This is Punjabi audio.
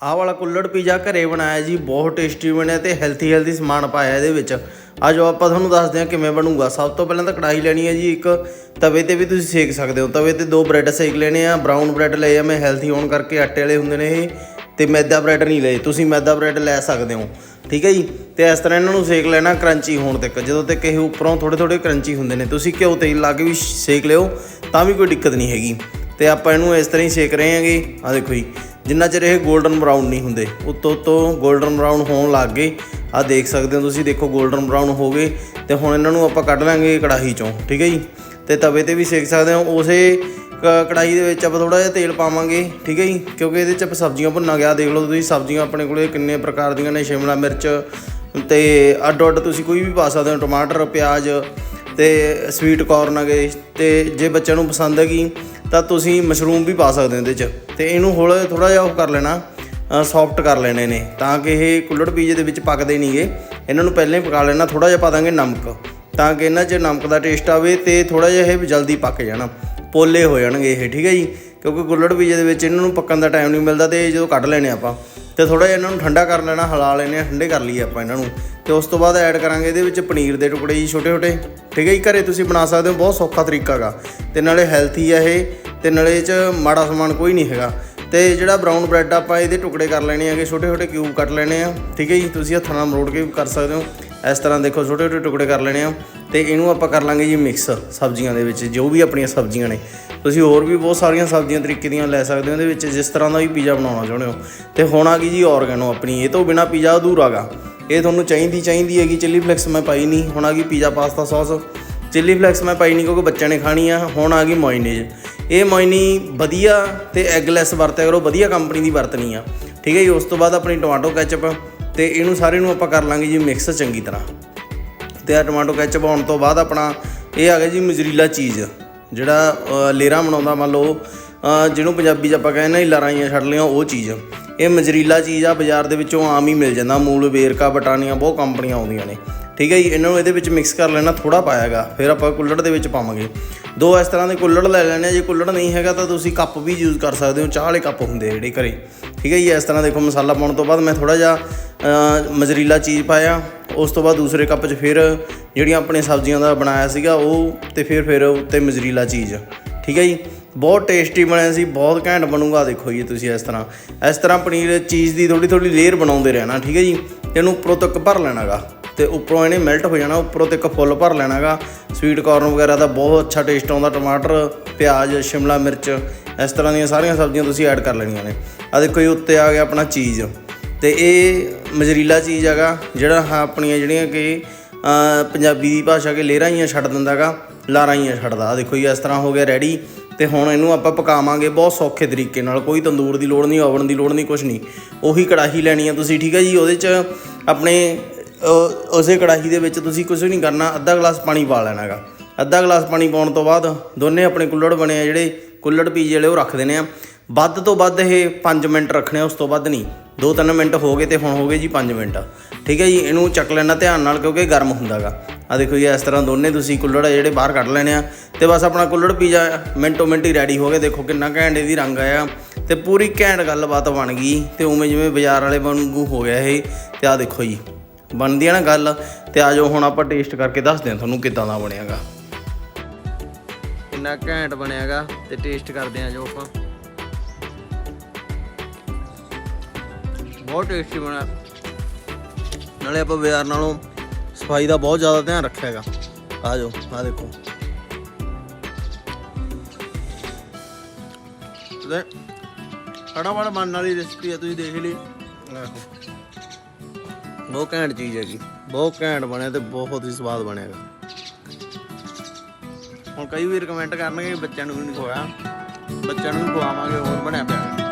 ਆਹ ਵਾਲਾ ਕੁੱਲੜ ਪੀਜ਼ਾ ਘਰੇ ਬਣਾਇਆ ਜੀ, ਬਹੁਤ ਟੇਸਟੀ ਬਣਿਆ ਤੇ ਹੈਲਥੀ ਹੈਲਥੀ ਸਮਾਨ ਪਾਇਆ ਇਹਦੇ ਵਿੱਚ। ਆ ਜੋ ਆਪਾਂ ਤੁਹਾਨੂੰ ਦੱਸਦੇ ਹਾਂ ਕਿਵੇਂ ਬਣੂਗਾ। ਸਭ ਤੋਂ ਪਹਿਲਾਂ ਤਾਂ ਕੜਾਹੀ ਲੈਣੀ ਹੈ ਜੀ, ਇੱਕ ਤਵੇ ਤੇ ਵੀ ਤੁਸੀਂ ਸੇਕ ਸਕਦੇ ਹੋ। ਤਵੇ ਤੇ ਦੋ ਬ੍ਰੈਡ ਸੇਕ ਲੈਣੇ ਆ ਬਰਾਊਨ ਬ੍ਰੈਡ ਲਏ ਆ, ਮੈਂ ਹੈਲਥੀ ਹੋਣ ਕਰਕੇ ਆਟੇ ਵਾਲੇ ਹੁੰਦੇ ਨੇ ਇਹ, ਤੇ ਮੈਦਾ ਬ੍ਰੈਡ ਨਹੀਂ ਲਏ। ਤੁਸੀਂ ਮੈਦਾ ਬ੍ਰੈਡ ਲੈ ਸਕਦੇ ਹੋ, ਠੀਕ ਹੈ ਜੀ? ਤੇ ਇਸ ਤਰ੍ਹਾਂ ਇਹਨਾਂ ਨੂੰ ਸੇਕ ਲੈਣਾ ਕਰੰਚੀ ਹੋਣ ਤੱਕ। ਜਦੋਂ ਤੱਕ ਇਹ ਉੱਪਰੋਂ ਥੋੜੇ ਥੋੜੇ ਕਰੰਚੀ ਹੁੰਦੇ ਨੇ, ਤੁਸੀਂ ਘਿਓ, ਤੇਲ ਲਾ ਕੇ ਵੀ ਸੇਕ ਲਿਓ, ਤਾਂ ਵੀ ਕੋਈ ਦਿੱਕਤ ਨਹੀਂ ਹੈਗੀ। ਤੇ ਆਪਾਂ ਇਹਨੂੰ ਇਸ ਤਰ੍ਹਾਂ ਹੀ ਸੇਕ ਰਹੇ ਹਾਂਗੇ। ਆ ਦੇਖੋ ਜੀ ਜਿੰਨਾ ਚਿਰ ਇਹ 골ਡਨ ਬਰਾਊਨ ਨਹੀਂ ਹੁੰਦੇ, ਉਤੋਂ ਤੋਂ 골ਡਨ ਬਰਾਊਨ ਹੋਣ ਲੱਗ ਗਏ। ਆ ਦੇਖ ਸਕਦੇ ਹੋ ਤੁਸੀਂ, ਦੇਖੋ 골ਡਨ ਬਰਾਊਨ ਹੋ ਗਏ ਤੇ ਹੁਣ ਇਹਨਾਂ ਨੂੰ ਆਪਾਂ ਕੱਢ ਲਾਂਗੇ ਕੜਾਹੀ ਚੋਂ, ਠੀਕ ਹੈ ਜੀ? ਤੇ ਤਵੇ ਤੇ ਵੀ ਸੇਕ ਸਕਦੇ ਹੋ, ਉਸੇ ਕੜਾਹੀ ਦੇ ਵਿੱਚ ਆਪਾਂ ਥੋੜਾ ਜਿਹਾ ਤੇਲ ਪਾਵਾਂਗੇ, ਠੀਕ ਹੈ ਜੀ? ਕਿਉਂਕਿ ਇਹਦੇ ਚ ਆਪਾਂ ਸਬਜ਼ੀਆਂ ਭੁੰਨਾ ਗਿਆ, ਦੇਖ ਲਓ ਤੁਸੀਂ ਸਬਜ਼ੀਆਂ ਆਪਣੇ ਕੋਲੇ ਕਿੰਨੇ ਪ੍ਰਕਾਰ ਦੀਆਂ ਨੇ, ਸ਼ਿਮਲਾ ਮਿਰਚ ਤੇ ਅੱਡ ਅੱਡ ਤੁਸੀਂ ਕੋਈ ਵੀ ਪਾ ਸਕਦੇ ਹੋ, ਟਮਾਟਰ, ਪਿਆਜ਼ ਤੇ ਸਵੀਟ ਕੋਰਨ ਹੈਗੇ, ਤੇ ਜੇ ਬੱਚਿਆਂ ਨੂੰ ਪਸੰਦ ਹੈਗੀ ਤਾਂ ਤੁਸੀਂ ਮਸ਼ਰੂਮ ਵੀ ਪਾ ਸਕਦੇ ਹੋ ਇਹਦੇ 'ਚ। ਤੇ ਇਹਨੂੰ ਹੌਲੇ ਥੋੜਾ ਜਿਹਾ ਉਹ ਕਰ ਲੈਣਾ ਸੌਫਟ ਕਰ ਲੈਣੇ ਨੇ, ਤਾਂ ਕਿ ਇਹ ਕੁੱਲੜ ਪੀਜ਼ੇ ਦੇ ਵਿੱਚ ਪੱਕਦੇ ਨਹੀਂਗੇ ਇਹਨਾਂ ਨੂੰ ਪਹਿਲਾਂ ਹੀ ਪਕਾ ਲੈਣਾ ਥੋੜਾ ਜਿਹਾ ਪਾ ਦਾਂਗੇ ਨਮਕ, ਤਾਂ ਕਿ ਇਹਨਾਂ 'ਚ ਨਮਕ ਦਾ ਟੇਸਟ ਆਵੇ ਤੇ ਥੋੜਾ ਜਿਹਾ ਇਹ ਜਲਦੀ ਪੱਕ ਜਾਣਾ, ਪੋਲੇ ਹੋ ਜਾਣਗੇ ਇਹ, ਠੀਕ ਹੈ ਜੀ? ਕਿਉਂਕਿ ਕੁੱਲੜ ਪੀਜ਼ੇ ਦੇ ਵਿੱਚ ਇਹਨਾਂ ਨੂੰ ਪੱਕਣ ਦਾ ਟਾਈਮ ਨਹੀਂ ਮਿਲਦਾ ਤੇ ਜਦੋਂ ਕੱਢ ਲੈਣੇ ਆਪਾਂ, ਤੇ ਥੋੜਾ ਜਿਹਾ ਇਹਨਾਂ ਨੂੰ ਠੰਡਾ ਕਰ ਲੈਣਾ, ਹਿਲਾ ਲੈਣੇ ਆ, ਠੰਡੇ ਕਰ ਲਈਏ ਆਪਾਂ ਇਹਨਾਂ ਨੂੰ। ਤੇ ਉਸ ਤੋਂ ਬਾਅਦ ਐਡ ਕਰਾਂਗੇ ਇਹਦੇ ਵਿੱਚ ਪਨੀਰ ਦੇ ਟੁਕੜੇ ਜੀ, ਛੋਟੇ ਛੋਟੇ। ਠੀਕ ਹੈ ਜੀ, ਘਰੇ ਤੁਸੀਂ ਬਣਾ ਸਕਦੇ ਹੋ, ਬਹੁਤ ਸੌਖਾ ਤਰੀਕਾ ਹੈਗਾ ਤੇ ਨਾਲੇ ਹੈਲਥੀ ਆ ਇਹ, ਤੇ ਨਾਲੇ ਇਹ ਚ ਮਾੜਾ ਸਮਾਨ ਕੋਈ ਨਹੀਂ ਹੈਗਾ। ਤੇ ਜਿਹੜਾ ਬਰਾਊਨ ਬ੍ਰੈਡ ਆਪਾਂ ਇਹਦੇ ਟੁਕੜੇ ਕਰ ਲੈਣੇ ਹੈਗੇ, ਛੋਟੇ ਛੋਟੇ ਕਿਊਬ ਕੱਟ ਲੈਣੇ ਆ। ਠੀਕ ਹੈ ਜੀ, ਤੁਸੀਂ ਹੱਥਾਂ ਨਾਲ ਮਰੋੜ ਕੇ ਵੀ ਕਰ ਸਕਦੇ ਹੋ। ਇਸ ਤਰ੍ਹਾਂ ਦੇਖੋ, ਛੋਟੇ ਛੋਟੇ ਟੁਕੜੇ ਕਰ ਲੈਣੇ ਆ। ਤੇ ਇਹਨੂੰ ਆਪਾਂ ਕਰ ਲਾਂਗੇ ਜੀ ਮਿਕਸ ਸਬਜ਼ੀਆਂ ਦੇ ਵਿੱਚ, ਜੋ ਵੀ ਆਪਣੀਆਂ ਸਬਜ਼ੀਆਂ ਨੇ। ਤੁਸੀਂ ਹੋਰ ਵੀ ਬਹੁਤ ਸਾਰੀਆਂ ਸਬਜ਼ੀਆਂ ਤਰੀਕੇ ਦੀਆਂ ਲੈ ਸਕਦੇ ਹੋ ਇਹਦੇ ਵਿੱਚ, ਜਿਸ ਤਰ੍ਹਾਂ ਦਾ ਵੀ ਪੀਜ਼ਾ ਬਣਾਉਣਾ ਚਾਹੁੰਦੇ ਹੋ। ਤੇ ਹੁਣ ਆ ਗਈ ਜੀ ਆਰਗੈਨੋ ਆਪਣੀ, ਇਹ ਤੋਂ ਬਿਨਾ ਪੀਜ਼ਾ ਅਧੂਰਾਗਾ ਇਹ ਤੁਹਾਨੂੰ ਚਾਹੀਦੀ ਚਾਹੀਦੀ ਹੈਗੀ ਚਿੱਲੀ ਫਲੈਕਸ ਮੈਂ ਪਾਈ ਨਹੀਂ, ਹੁਣ ਆ ਗਈ pizza pasta sauce chilli flakes ਮੈਂ ਪਾਈ ਨਹੀਂ ਕਿਉਂਕਿ ਬੱਚਿਆਂ ਨੇ ਖਾਣੀ ਆ, ਹੁਣ ਆ ਗਈ ਮੋਇਨੇਜ ਇਹ ਮੋਇਨੀ ਵਧੀਆ ਤੇ ਐਗਲੈਸ ਵਰਤਿਆ ਕਰੋ, ਵਧੀਆ ਕੰਪਨੀ ਦੀ ਵਰਤਣੀ ਆ। ਠੀਕ ਹੈ ਜੀ, ਉਸ ਤੋਂ ਬਾਅਦ ਆਪਣੀ ਟੋਮਾਟੋ ਕੈਚਅਪ ਤੇ ਇਹਨੂੰ ਸਾਰੇ ਨੂੰ ਆਪਾਂ ਕਰ ਲਾਂਗੇ ਜੀ ਮਿਕਸ ਚੰਗੀ ਤਰ੍ਹਾਂ। ਤੇ ਆ ਟੋਮਾਟੋ ਕੈਚਅਪ ਆਉਣ ਤੋਂ ਬਾਅਦ ਆਪਣਾ ਇਹ ਆ ਗਿਆ ਜੀ ਮਜ਼ਰੀਲਾ ਚੀਜ਼, ਜਿਹੜਾ ਲੇਰਾ ਬਣਾਉਂਦਾ ਮੰਨ ਲਓ ਜਿਹਨੂੰ ਪੰਜਾਬੀ 'ਚ ਆਪਾਂ ਕਹਿੰਦੇ ਨਾ ਲਾਰਾਈਆਂ ਛੱਡ ਲਿਆ ਉਹ ਚੀਜ਼। ਇਹ ਮਜ਼ਰੀਲਾ ਚੀਜ਼ ਆ, ਬਾਜ਼ਾਰ ਦੇ ਵਿੱਚੋਂ ਆਮ ਹੀ ਮਿਲ ਜਾਂਦਾ। ਮੂਲ ਵੇਰਕਾ, ਬਟਾਨੀਆਂ, ਬਹੁਤ ਕੰਪਨੀਆਂ ਆਉਂਦੀਆਂ ਨੇ। ਠੀਕ ਹੈ ਜੀ, ਇਹਨਾਂ ਨੂੰ ਇਹਦੇ ਵਿੱਚ ਮਿਕਸ ਕਰ ਲੈਣਾ ਥੋੜਾ ਪਾਇਆਗਾ, ਫਿਰ ਆਪਾਂ ਕੁੱਲੜ ਦੇ ਵਿੱਚ ਪਾਵਾਂਗੇ। ਦੋ ਇਸ ਤਰ੍ਹਾਂ ਦੇ ਕੁੱਲੜ ਲੈ ਲੈਣੇ ਆ, ਜੇ ਕੁੱਲੜ ਨਹੀਂ ਹੈਗਾ ਤਾਂ ਤੁਸੀਂ ਕੱਪ ਵੀ ਯੂਜ਼ ਕਰ ਸਕਦੇ ਹੋ, ਚਾਹ ਵਾਲੇ ਕੱਪ ਹੁੰਦੇ ਜਿਹੜੇ ਘਰੇ। ਠੀਕ ਹੈ ਜੀ, ਇਸ ਤਰ੍ਹਾਂ ਦੇਖੋ ਮਸਾਲਾ ਪਾਉਣ ਤੋਂ ਬਾਅਦ ਮੈਂ ਥੋੜਾ ਜਿਹਾ ਮਜ਼ਰੀਲਾ ਚੀਜ਼ ਪਾਇਆ। ਉਸ ਤੋਂ ਬਾਅਦ ਦੂਸਰੇ ਕੱਪ 'ਚ ਫਿਰ ਜਿਹੜੀਆਂ ਆਪਣੀਆਂ ਸਬਜ਼ੀਆਂ ਦਾ ਬਣਾਇਆ ਸੀਗਾ, ਉਹ ਤੇ ਫਿਰ ਫਿਰ ਉੱਤੇ ਮਜ਼ਰੀਲਾ ਚੀਜ਼। ਠੀਕ ਹੈ ਜੀ? ਬਹੁਤ ਟੇਸਟੀ ਬਣਿਆ ਸੀ, ਬਹੁਤ ਘੈਂਟ ਬਣੂਗਾ। ਦੇਖੋ ਜੀ ਤੁਸੀਂ ਇਸ ਤਰ੍ਹਾਂ। ਇਸ ਤਰ੍ਹਾਂ ਪਨੀਰ ਚੀਜ਼ ਦੀ ਥੋੜੀ ਥੋੜੀ ਲੇਅਰ ਬਣਾਉਂਦੇ ਰਹਿਣਾ, ਠੀਕ ਹੈ ਜੀ? ਇਹਨੂੰ ਉੱਪਰੋਂ ਤੱਕ ਭਰ ਲੈਣਾਗਾ। ਤੇ ਉੱਪਰੋਂ ਇਹਨੇ ਮੈਲਟ ਹੋ ਜਾਣਾ, ਉੱਪਰੋਂ ਤੱਕ ਫੁੱਲ ਭਰ ਲੈਣਾਗਾ। ਸਵੀਟ ਕਾਰਨ ਵਗੈਰਾ ਦਾ ਬਹੁਤ ਅੱਛਾ ਟੇਸਟ ਆਉਂਦਾ, ਟਮਾਟਰ, ਪਿਆਜ਼, ਸ਼ਿਮਲਾ ਮਿਰਚ, ਇਸ ਤਰ੍ਹਾਂ ਦੀਆਂ ਸਾਰੀਆਂ ਸਬਜ਼ੀਆਂ ਤੁਸੀਂ ਐਡ ਕਰ ਲੈਣੀਆਂ ਨੇ। ਆ ਦੇਖੋ ਜੀ, ਉੱਤੇ ਆ ਗਿਆ ਆਪਣਾ ਚੀਜ਼। ਤੇ ਇਹ ਮਜ਼ਰੀਲਾ ਚੀਜ਼ ਹੈਗਾ, ਜਿਹੜਾ ਹਾਂ ਆਪਣੀਆਂ ਜਿਹੜੀਆਂ ਕਿ ਪੰਜਾਬੀ ਦੀ ਭਾਸ਼ਾ ਕੇ ਲੇਰਾਂ ਹੀ ਛੱਡ ਦਿੰਦਾਗਾ, ਲਾਰਾਂ ਹੀ ਛੱਡਦਾ। ਆ ਦੇਖੋ ਜੀ, ਇਸ ਤਰ੍ਹਾਂ ਹੋ ਗਿਆ ਰੈਡੀ ਤੇ ਹੁਣ ਇਹਨੂੰ ਆਪਾਂ ਪਕਾਵਾਂਗੇ ਬਹੁਤ ਸੌਖੇ ਤਰੀਕੇ ਨਾਲ। ਕੋਈ ਤੰਦੂਰ ਦੀ ਲੋੜ ਨਹੀਂ, ਓਵਨ ਦੀ ਲੋੜ ਨਹੀਂ ਕੁਝ ਨਹੀਂ। ਉਹੀ ਕੜਾਹੀ ਲੈਣੀ ਆ ਤੁਸੀਂ, ਠੀਕ ਹੈ ਜੀ? ਉਹਦੇ 'ਚ ਆਪਣੇ ਉਸੇ ਕੜਾਹੀ ਦੇ ਵਿੱਚ ਤੁਸੀਂ ਕੁਝ ਨਹੀਂ ਕਰਨਾ, ਅੱਧਾ ਗਲਾਸ ਪਾਣੀ ਪਾ ਲੈਣਾਗਾ। ਅੱਧਾ ਗਲਾਸ ਪਾਣੀ ਪਾਉਣ ਤੋਂ ਬਾਅਦ ਦੋਨੇ ਆਪਣੇ ਕੁੱਲੜ ਬਣੇ ਆ, ਜਿਹੜੇ ਕੁੱਲੜ ਪੀਜ਼ੇ ਵਾਲੇ ਉਹ ਰੱਖ ਦੇਣੇ ਆ। ਵੱਧ ਤੋਂ ਵੱਧ ਇਹ 5 ਮਿੰਟ ਰੱਖਣੇ ਆ, ਉਸ ਤੋਂ ਵੱਧ ਨਹੀਂ। 2-3 ਮਿੰਟ ਹੋ ਗਏ ਤੇ ਹੁਣ ਹੋ ਗਏ ਜੀ 5 ਮਿੰਟ। ਠੀਕ ਹੈ ਜੀ ਇਹਨੂੰ ਚੱਕ ਲੈਣਾ ਧਿਆਨ ਨਾਲ ਕਿਉਂਕਿ ਇਹ ਗਰਮ ਹੁੰਦਾਗਾ। ਆ ਦੇਖੋ ਜੀ ਇਸ ਤਰ੍ਹਾਂ ਦੋਨੇ ਤੁਸੀਂ ਕੁੱਲੜ ਆ ਜਿਹੜੇ ਬਾਹਰ ਕੱਢ ਲੈਣੇ ਆ ਤੇ ਬਸ ਆਪਣਾ ਕੁੱਲੜ ਪੀਜ਼ਾ ਮਿੰਟੋ ਮਿੰਟ ਹੀ ਰੈਡੀ ਹੋ ਗਿਆ ਦੇਖੋ ਕਿੰਨਾ ਘੈਂਟ ਇਹਦੀ ਰੰਗ ਆਇਆ ਤੇ ਪੂਰੀ ਘੈਂਟ ਗੱਲਬਾਤ ਬਣ ਗਈ ਤੇ ਉਵੇਂ ਜਿਵੇਂ ਬਾਜ਼ਾਰ ਵਾਲੇ ਵਾਂਗੂ ਹੋ ਗਿਆ ਇਹ। ਤੇ ਆ ਦੇਖੋ ਜੀ ਬਣਦੀ ਆ ਨਾ ਗੱਲ ਤੇ ਆ ਜਾਓ ਹੁਣ ਆਪਾਂ ਟੇਸਟ ਕਰਕੇ ਦੱਸਦੇ ਹਾਂ ਤੁਹਾਨੂੰ ਕਿੱਦਾਂ ਦਾ ਬਣਿਆਗਾ। ਕਿੰਨਾ ਘੈਂਟ ਬਣਿਆਗਾ ਤੇ ਟੇਸਟ ਕਰਦੇ ਆ ਜੋ ਆਪਾਂ। ਬਹੁਤ ਟੇਸਟੀ ਬਣਿਆ। ਨਾਲੇ ਆਪਾਂ ਬਾਜ਼ਾਰ ਨਾਲੋਂ ਸਫ਼ਾਈ ਦਾ ਬਹੁਤ ਜ਼ਿਆਦਾ ਧਿਆਨ ਰੱਖਿਆ ਹੈਗਾ। ਆ ਜਾਓ ਆ ਦੇਖੋ। ਤੇ ਫਟਾਫਟ ਬਣਨ ਵਾਲੀ ਰੈਸਪੀ ਹੈ ਤੁਸੀਂ ਦੇਖ ਲਈ। ਬਹੁਤ ਘੈਂਟ ਚੀਜ਼ ਹੈਗੀ। ਬਹੁਤ ਘੈਂਟ ਬਣਿਆ ਤੇ ਬਹੁਤ ਹੀ ਸਵਾਦ ਬਣਿਆਗਾ ਹੁਣ ਕਈ ਵੀਰ ਕਮੈਂਟ ਕਰਨਗੇ ਬੱਚਿਆਂ ਨੂੰ ਵੀ ਨਹੀਂ ਖਵਾਇਆ। ਬੱਚਿਆਂ ਨੂੰ ਵੀ ਖਵਾਵਾਂਗੇ ਹੋਰ ਬਣਿਆ ਪਿਆ।